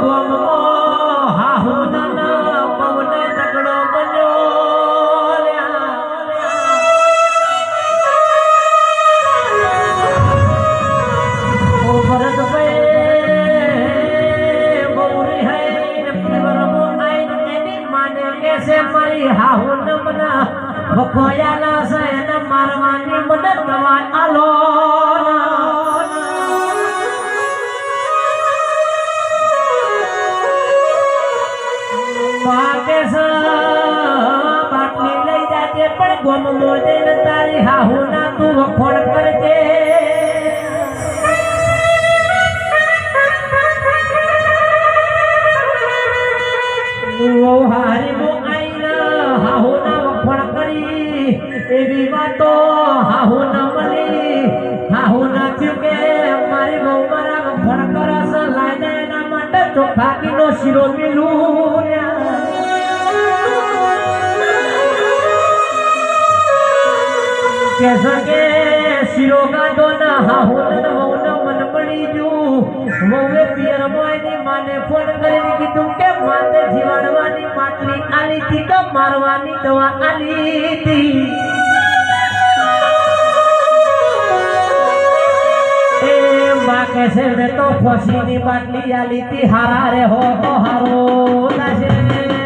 ગોમમાં હાહુના પવને તગડો બન્યો લ્યા. ઓ ભરતભાઈ, બહુરી હૈ, પીવરમો આઈને એની માને કહેશે, મારી હાહુ ન મને વખોયાલા છે, એને મારવાની મદદ કરવા આલો. છે, બાટલી લઈ જાજે, પણ ગોમમાં જઈને તારી હાહુના તું વખોડ કરજે. હારી મો આઈના હાહુના વખોડ કરી એવી વાતો હાહુ ન મળી. હાહુ ના કે મારી બહુ મારા વખોડ કરસ લાઈને એના માટે ચોખાકીનો શીરો પીલું કે સકે શીરો ગાધો ના હાહુ ન વહુ ન મન મળી જુ વહુએ પિયર મોયની માને ફોન કરીને કીધું કે માતે જીવાડવાની માટલી આલી તી તો મારવાની દવા આલી તી એ માં કે છે તો ફસીની બાટલી આલી તી હારા રે હો હારો લાશે